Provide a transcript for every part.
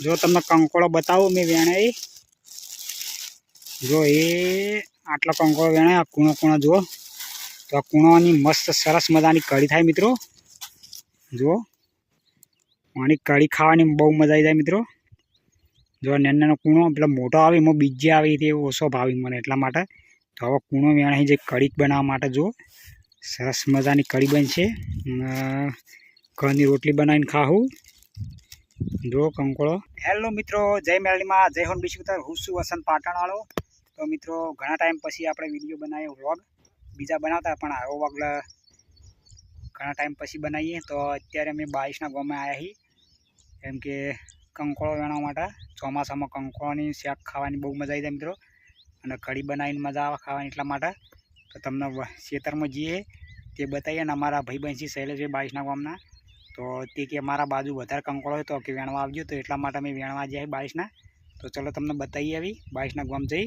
જો તમને કંકોળો બતાવું, મેં વેણાઈ. જો એ આટલો કંકોળો વેણાય, આ કૂણો કૂણો જુઓ. તો આ કૂણોની મસ્ત સરસ મજાની કઢી થાય મિત્રો. જુઓ. આની કઢી ખાવાની બહુ મજા આવી જાય મિત્રો. જો નાનો કૂણો, પેલો મોટો આવે, એમાં બીજે આવે તે ઓછો ભાવે મને એટલા માટે. તો હવે કૂણો વેણાઈ જે કઢી બનાવવા માટે જુઓ. સરસ મજાની કઢી બનશે. ઘરની રોટલી બનાવીને ખાવું જો કંકોળો. હેલો મિત્રો, જય મેરડીમાં જય હોન બિશુતર હું છું વસંત પાટણવાળો. તો મિત્રો, ઘણા ટાઈમ પછી આપણે વીડિયો બનાવ્યો વ્લોગ. બીજા બનાવતા પણ આવો વ્લોગ ઘણા ટાઈમ પછી બનાવીએ. તો અત્યારે અમે બાવીસના ગામમાં આવ્યા છીએ કેમ કે કંકોળો વેણવા માટે. ચોમાસામાં કંકોળોની શાક ખાવાની બહુ મજા આવી જાય મિત્રો. અને કઢી બનાવીને મજા આવે ખાવાની એટલા માટે. તો તમને ખેતરમાં જઈએ તે બતાવીએ અને અમારા ભાઈ છે શૈલેષભાઈ બાવીસના ગામના. તો તે કે મારા બાજુ વધારે કંકોળો હોય તો કે વેણવા આવજો. તો એટલા માટે અમે વેણવા જઈએ બાવીસના તો ચલો તમને બતાવીએ આવી બાવીસના ગામ જઈ.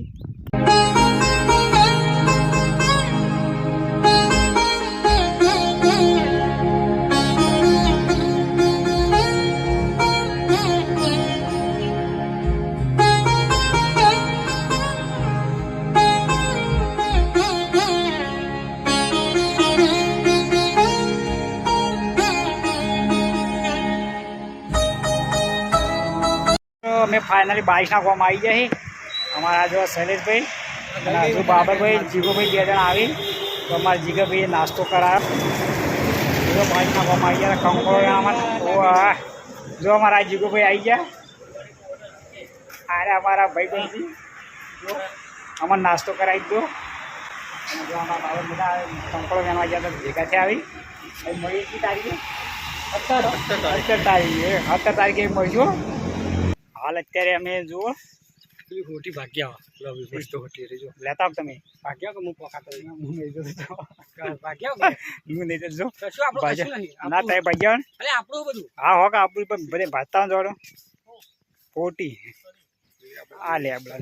તો અમે ફાઇનલી બાવીસના નાખવામાં આવી ગયા અમારા જો શૈલેષભાઈ અને હજુ બાબરભાઈ જીગોભાઈ બે જણા આવી. તો અમારા જીગોભાઈએ નાસ્તો કરાવ્યો જો બાવીસના ગામ આવી ગયા. કંકોળો અમારા. જો અમારા જીગોભાઈ આવી ગયા. અરે અમારા ભાઈ બહેનજી જો અમારે નાસ્તો કરાવી દો. અને જો અમારા બાબા બધા કંકોળો વેણવા ગયા તો ભેગા થયા આવી. મળી કઈ તારીખે. સત્તર તારીખે. સત્તર તારીખે મળીશું. હાલ અત્યારે અમે જુઓ પેલી ખોટી ભાગ્યા. લવ યુ તો ખોટી રહી જો. લેતા આવ તમે. ભાગ્યા કે હું પકાતો હું નહીં જતો. ભાગ્યા હું નહીં જતો. કશું આપણું ભાજ્યા. કશું નહીં. ના થાય ભાગ્યા. અરે આપણું બધું. હા હોક આપણું પણ બધે ભાજતા જોડો ખોટી આ લે આપણા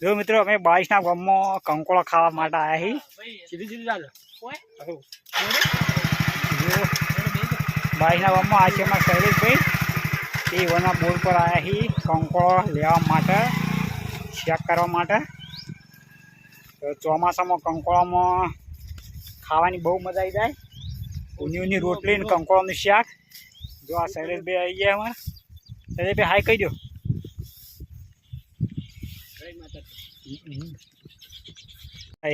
જો મિત્રો અમે બાવીસના ગામમાં કંકોળો ખાવા માટે આવ્યા છીએ સીધી સીધી ચાલો. જો બાવીસના ગામમાં આ છે અમારા શૈલેષભાઈ. એ બોર પર આવ્યા છીએ કંકોળો લેવા માટે શેક કરવા માટે. તો ચોમાસામાં કંકોળામાં ખાવાની બહુ મજા આવી જાય. ઊની ઊની રોટલી ને કંકોળાનું શાક. જો આ શૈલેષભાઈ આવી ગયા અમારે શૈલેષભાઈ હાય કહી દો.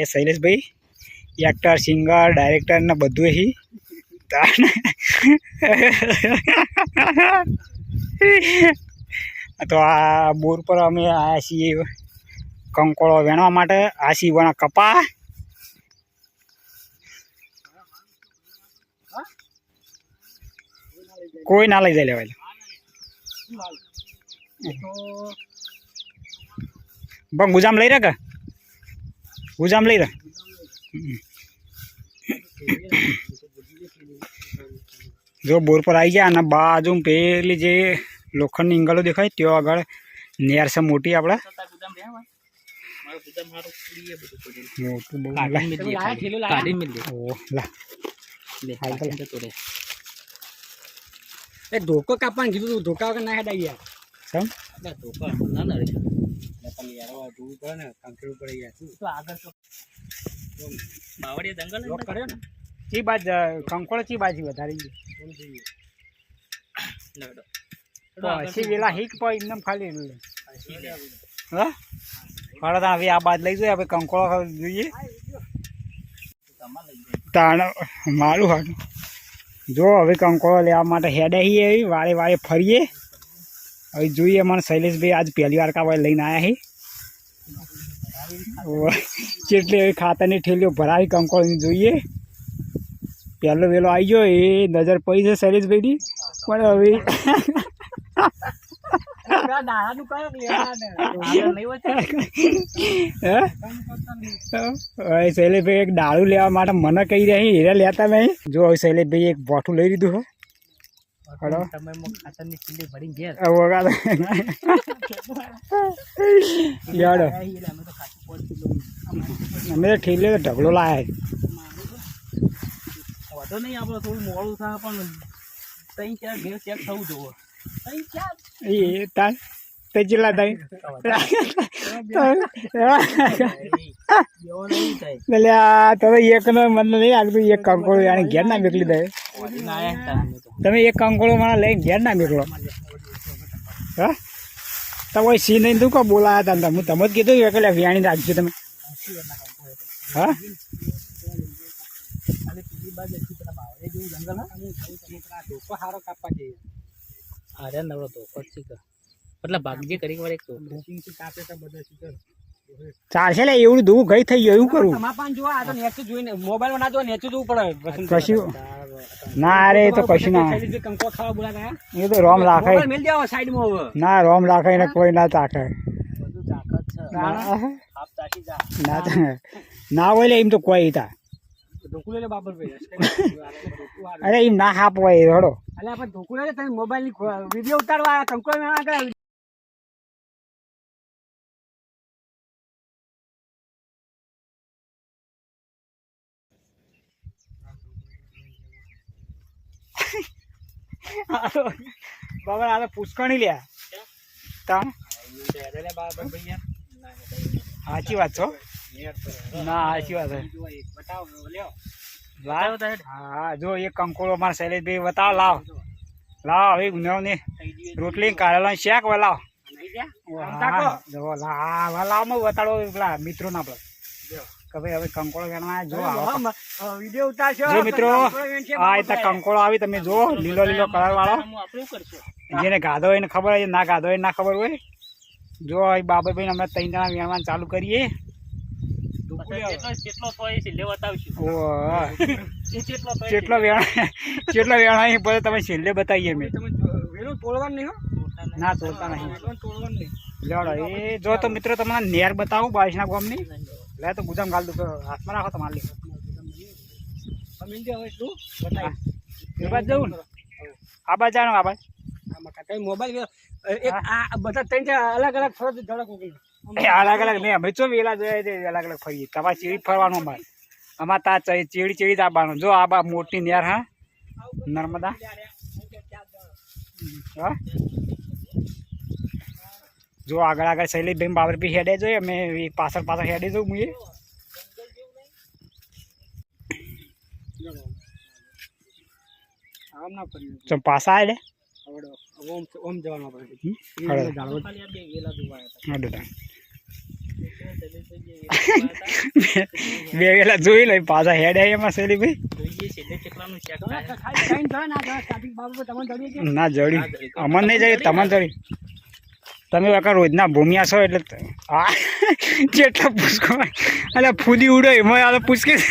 એ શૈલેષભાઈ એક્ટર સિંગર ડાયરેક્ટર ને બધું હી. તો આ બોર પર અમે છીએ કંકોળો વેણવા માટે. આ વણા કપા. કોઈ ના લઈ જાય લેવાય. પણ ગુજામ લઈ રહ્યા કે? ગુજામ લઈ રહ્યા જો બોર પર આવી ગયા અને બાજુ પેલી જે લોખંડની ઇંગલો દેખાય ત્યાં આગળ નેર છે મોટી આપણે. મોટું બહુ. એ ધોકો કાપવાનું કીધું તું ધોકા વગર ના હેડા ગયા સમ ધોકા ના ના રે ધોવું પડે ને કાંકરી પડે ગયા તો આગળ તો. બાવળિયા જંગલ કર્યો ને? ચી બાજ કંકોળો ચી બાજી વધારી ગઈ તો હસી વેલા હીક પણ એકદમ ખાલી હા તો હવે આ બાદ લઈ જોઈએ હવે કંકોળો જોઈએ. તાણ મારું હાટું જો હવે કંકોળો લેવા માટે હેડે એવી વારે વારે ફરીએ. હવે જોઈએ મને શૈલેષભાઈ આજ પહેલી વાર કાવા લઈને આવ્યા હી. કેટલી હવે ખાતરની ઠેલીઓ ભરાવી કંકોળની જોઈએ. પહેલો વેલો આવી ગયો એ નજર પડી છે શૈલેષભાઈની. પણ હવે શૈલેષભાઈ એક દારૂ લેવા માટે મને કહી રહ્યા હીરા લેતા નહીં. જો હવે શૈલેષભાઈ એક બોઠું લઈ લીધું હે. અમે તો ઢગલો લાયા નહીં, આપણે થોડું મોડું થાય, પણ ત્યાં ઘેર ચેક થવું જોવે થાય એવો નહીં થાય. એટલે આ તમે એક નો મને નહીં આગતું એક કંકોળો એને ઘેર ના મેકલી દે. તમે એક કંકોળો મને લઈને ઘેર ના મેકલો હા તમે સી નહીં તું કો બોલાયા હતા હું તમે જ કીધું કે એટલે વ્યાણી રાખજો તમે હા જંગલ હા? અરે નવરો ધોકો છે કે. મતલબ ભાગજે કરી વાર એક. ચાલશે લે એવું ધૂ ગઈ થઈ ગયું એવું કરું. તમારે પણ જોવા આ તો નેચું જોઈને મોબાઈલ ના જો નેચું જોવું પડે કશું? ના અરે એ તો કશું ના. કંકો ખાવા બોલા ગયા એ તો રોમ રાખે. મોબાઈલ મિલ જાવ સાઈડમાં હવે. ના રોમ રાખે ને કોઈ ના તાકે બધું તાકત છે. ના આપ તાકી જા. ના. ના હોય લે એમ તો કોઈ તા. ઢોકું લઈ બાબર ભાઈ અરે એમ ના હાપ હોય રડો અલે આપણે ઢોકું લઈ તમે મોબાઈલની વીડિયો ઉતારવા આવ્યા કંકુ મેં આગળ બાબા આ તો પુષ્કણી લ્યા તમ સાચી વાત છો. ના સાચી વાત હા. જો એક કંકોળો મારા શૈલેષભાઈ બતાવો લાવ. લાવ હવે ગુનેવ ને રોટલી કાઢેલા શેક લાવ. મિત્રો ના હવે કંકોળો વેણવા જો આવો. વીડિયો ઉતારશો મિત્રો આ કંકોળો આવી તમે જો લીલો લીલો કલર વાળો. જેને ગાધો હોય એને ખબર હોય ના ગાધો હોય ના ખબર હોય. જો બાબાભાઈ અમે ત્રણ જણા વેણવાનું ચાલુ કરીએ. કેટલો તોય છે લે બતાવશું ઓહ, કેટલો કેટલો વેણ કેટલો વેણ પછી તમે છેલ્લે બતાવીએ મેં તમે વેલું તોડવાનું નહીં હો. ના તોડતા નહીં. લેવડો એ જો તો મિત્રો તમને નેર બતાવું બાવીસના ગામની. લે તો ગુજામ ગાલ દો હાથમાં રાખો તમારે લે. તમે જે હોય શું બતાવી એ બાજુ જવું ને? આ બાજુ જાણો આ બાજુ આમાં કાંઈ મોબાઈલ એક આ બધા ત્રણ અલગ અલગ ફરજ ધડક ઉકેલી. એ અલગ અલગ નહીં અમે ચો વેલા જોઈએ છે અલગ અલગ ફરીએ. તમારે ચીડી ફરવાનું અમારે. અમારે તા ચીડી ચીડી ચેડી જ આવવાનું. જો આ બા મોટી નેર હા? નર્મદા? હા? જો આગળ આગળ શૈલેષભાઈ બાબર બી હેડે જોઈએ અમે પાછળ પાછળ હેડે જવું હું એ પાછા આવે ઓમ ઓમ જવાનું આપણે. બે વેલા જોઈ લઈ, પાછા હેડે એમાં ત્રણ જણા ના જડી. અમન નહીં જડ્યું તમને જડી. તમે કાકા રોજના ભૂમિયા છો એટલે આ જેટલા પૂછકો એટલે ફૂદી ઉડો એમાં આ પૂછકે.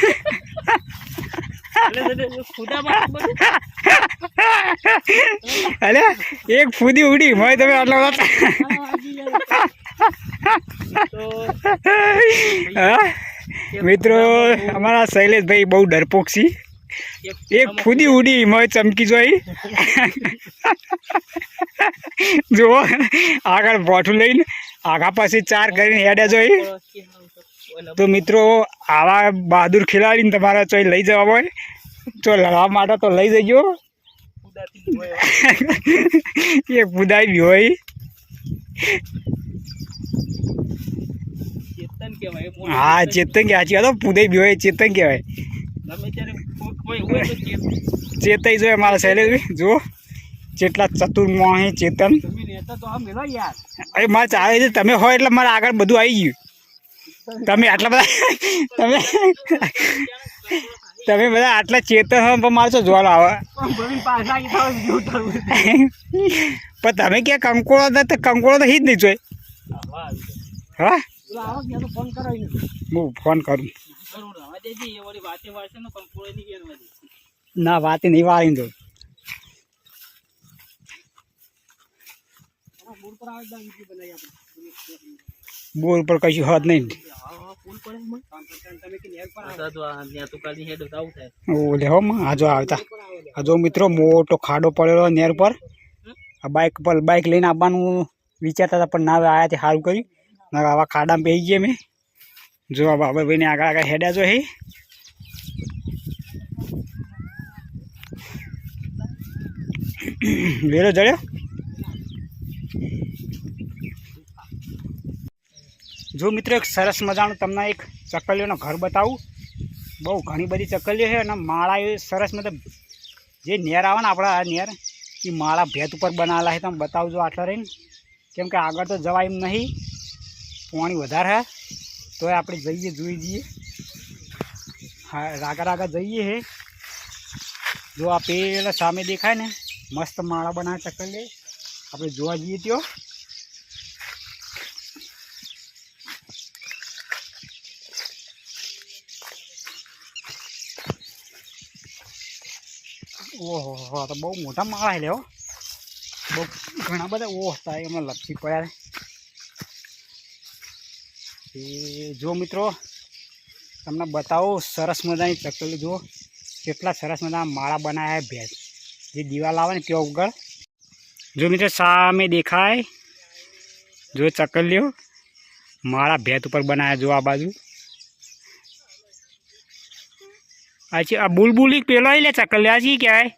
અલે, એક ફૂદી ઉડી મય તમે આટલા બધા? મિત્રો અમારા શૈલેષભાઈ બહુ ડરપોક છે. એક ફૂદી ઉડી એમાં ચમકી જોઈ. જુઓ આગળ બોઠું લઈને આગા પાસે ચાર કરીને હેડ્યા જોઈ. તો મિત્રો આવા બહાદુર ખેલાડીને તમારા ચોઈ લઈ જવા હોય તો લડવા માટે તો લઈ જજો. એ કુદાઈ બી હોય. ચેતન કહેવાય હા ચેતન કહેવાય. સાચી વાત હો, પુદાઈ બી હોય ચેતન કહેવાય. તો ચેતાઈ જોઈએ મારા શૈલેષ જુઓ. જેટલા ચતુર મોહી ચેતન. તો અરે મારે ચાલે છે. તમે હોય એટલે મારે આગળ બધું આવી ગયું. તમે આટલા બધા તમે તમે બધા આટલા ચેતન હો પણ મારે તો જોવા આવે. પણ તમે ક્યાં કંકોળો તો કંકોળો તો હિજ નહીં જોઈ હા? હું ફોન કરું. જરૂર રવા દેજે એ વળી વાતે વાળશે ને વાત નહીં વાળી દો પૂર પર કશું હદ નહીં. ઓલે હો માં આવતા. આ મિત્રો મોટો ખાડો પડેલો નેર પર. આ બાઇક પર બાઇક લઈને આવવાનું વિચારતા હતા પણ ના આવ્યા તે સારું કર્યું. આવા ખાડામાં બેસી ગયા મેં. જો આ બાબાભાઈને આગળ આગળ હેડ્યા જો હે. વેરો જડ્યો? જો મિત્રો એક સરસ મજાનું તમને એક ચકલીઓનો ઘર બતાવું. બહુ ઘણી બધી ચકલીઓ છે અને માળા એ સરસ મતલબ જે નેર આવે ને આપણા આ નેર એ માળા ભેત ઉપર બનાવેલા છે. તમે બતાવજો આટલા રહીને. કેમ કે આગળ તો જવાય એમ નહીં. પાણી વધારે હે તો આપણે જઈએ, જોઈ જઈએ. હા, રાગા રાગા જઈએ હે. જો આ પેલા સામે દેખાય ને, મસ્ત માળા બનાવે ચકલી આપણે જોવા જઈએ ત્યાં. ઓહો હો તો બહુ મોટા માળા છે લેવો બહુ ઘણા બધા, ઓહ થાય એમાં લપસી પડ્યા છે એ જો મિત્રો, તમને બતાવો સરસ મજાની ચકલી, જુઓ. કેટલા સરસ મજાના માળા બનાવ્યા ભેંસ. જે દિવાલ આવે ને ત્યાં ઉગળ જો મિત્રો, સામે દેખાય. જો ચકલીઓ, માળા ભેત ઉપર બનાવ્યા જો આ બાજુ. અચ્છા આ બુલબુલી પેલા લે ચકલિયા છે ક્યાંય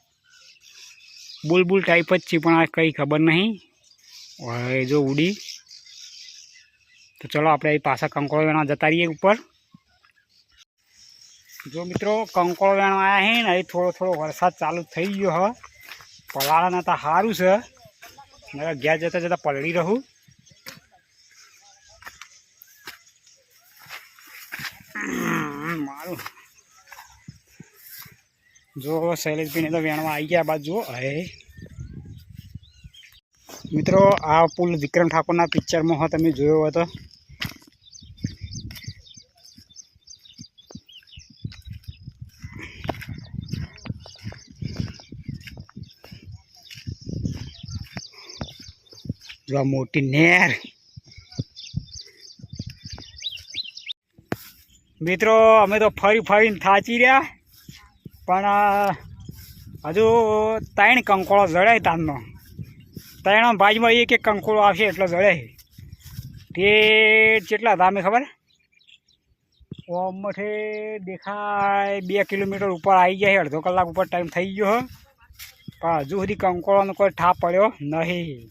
બુલબુલ ટાઈપ જ છે, પણ આ કંઈ ખબર નહીં. હવે જો ઉડી. તો ચલો આપણે અહીં પાછા કંકોળો વેણા જતા રહીએ ઉપર. જો મિત્રો, કંકોળો વેણો આવ્યા છે ને, અહીં થોડો થોડો વરસાદ ચાલુ થઈ ગયો હવે પલાળાના તો સારું છે. નકર ઘેર જતાં જતાં પલળી રહું. મારું. જો શૈલેષભાઈને તો વેણવા આવી ગયા બાજુ, હે. મિત્રો, આ પુલ વિક્રમ ઠાકોરના પિક્ચરમાં હો તમે જોયો હતો જો મોટી નેર. મિત્રો, અમે તો ફરી ફરીને થાચી રહ્યા, પણ હજુ ત્રણ કંકોળો જળાય તારનો. ત્રણ બાજુમાં એક એક કંકોળો આવશે એટલો જળે તે કેટલા હતા અમે ખબર ઓમઠે દેખાય બે કિલોમીટર ઉપર આવી ગયા અડધો કલાક ઉપર ટાઈમ થઈ ગયો પણ હજુ સુધી કંકોળોનો કોઈ ઠાપ પડ્યો નહીં.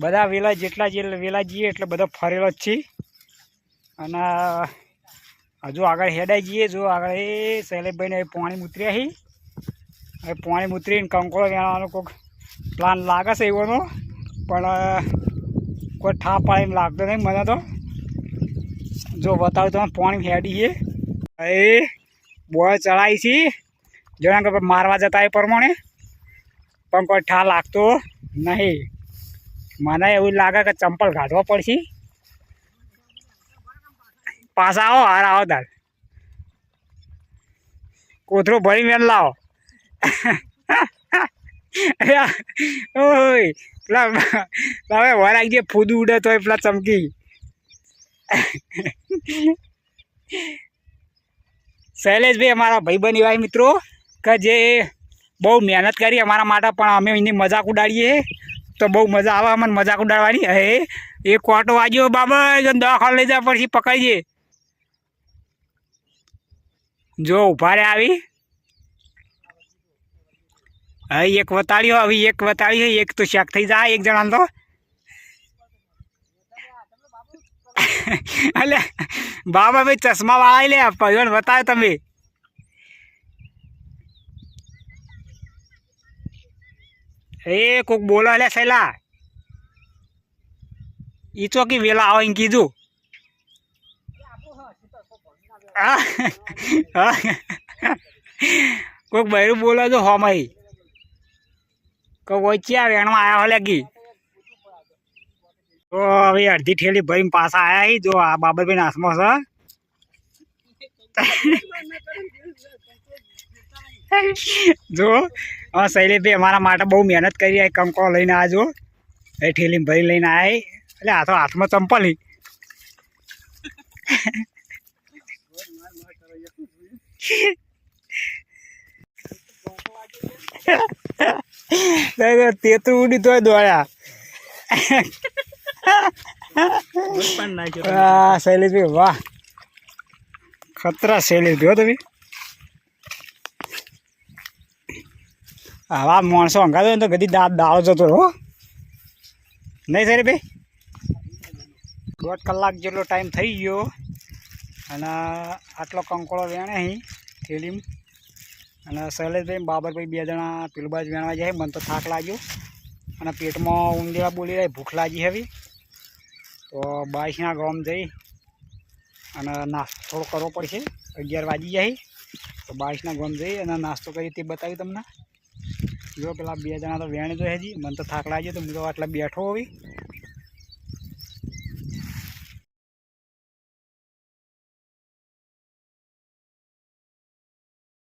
બધા વેલા જેટલા જે વેલા જઈએ એટલે બધો ફરેલો જ છે અને હજુ આગળ હેડાઈ જઈએ. જો આગળ એ શૈલેષભાઈને પાણી ઉતર્યા છે. હવે પાણી ઉતરીને કંકોળો વેણવાનો કોઈક પ્લાન લાગે છે એવોનો પણ કોઈ ઠાપ પાડીને લાગતો નહીં મને તો. જો બતાવું તમે પાણી હેડી છે. એ બોય ચડાવી છે. જોયા કે મારવા જતા એ પ્રમાણે. પણ કોઈ ઠા લાગતો નહીં. મને એવું લાગે કે ચંપલ કાઢવા પડશે. પાછા આવો, હાર આવો તાર. કોથરો ભરી મેલ લાવો. ઓય, પેલા હવે વરાઈ જે ફૂદું ઉડે તો પેલા ચમકી. શૈલેષભાઈ, અમારા ભાઈબંધ એવા મિત્રો, કે જે બહુ મહેનત કરી અમારા માટે, પણ અમે એની મજાક ઉડાડીએ. તો બહુ મજા આવે, અમને મજાક ઉડાડવાની. હે એ કોટો વાગ્યો, બાબા દવાખાને લઈ જવા પછી પકડીએ. જો, ઊભા રે આવી. હવે એક વતાડ્યો, હવે એક વતાડ્યો, એક તો શેક થઈ જાય, એક જણા તો. એટલે બાબા ભાઈ ચશ્મા વાળા લે પૈવન બતાવે તમે. એ કોક બોલો લે સહેલા ઈ ચોકી વેલા આવે કીધું. કોક બૈરું બોલો છો હોમય કોઈ વચ્ચે વેણમાં આવ્યા લાગી તો હવે અડધી ઠેલી ભરીને પાછા આવ્યા. જો આ બાબરભાઈ હાથમાં છે જો હા શૈલેષભાઈ અમારા માટે બહુ મહેનત કરી આવી કંકો લઈને આજો એ ઠેલી ભરી લઈને આવી એટલે એટલે હાથો હાથમાં ચંપલી હી. તેતું ઉડી તોય દોડ્યા. નાખ્યો શૈલેષભાઈ વાહ. ખતરા શૈલેષભાઈ હો તમે. આવા માણસો હંગાતો હોય તો કદી દાંત દાવો જતો હો. નહીં સર ભાઈ દોઢ કલાક જેટલો ટાઈમ થઈ ગયો. અને આટલો કંકોળો વેણે અહીં. થેલીમ. અને શૈલેષભાઈ બાબરભાઈ બે જણા પેલું બાજુ વેણવા જાય મને તો થાક લાગ્યો. અને પેટમાં ઊંધેડા બોલી રહી ભૂખ લાગી હવે. તો બાઈસના ગામ જઈ અને નાસ્તો થોડો કરવો પડશે. અગિયાર વાગી જાય. તો બાઈસના ગામ જઈ અને નાસ્તો કરી તે બતાવી તમને? જો પેલા બે જણા તો વેણ જો હજી, મને તો થાક લાગ્યો તો હું તો આટલા બેઠો હોવી.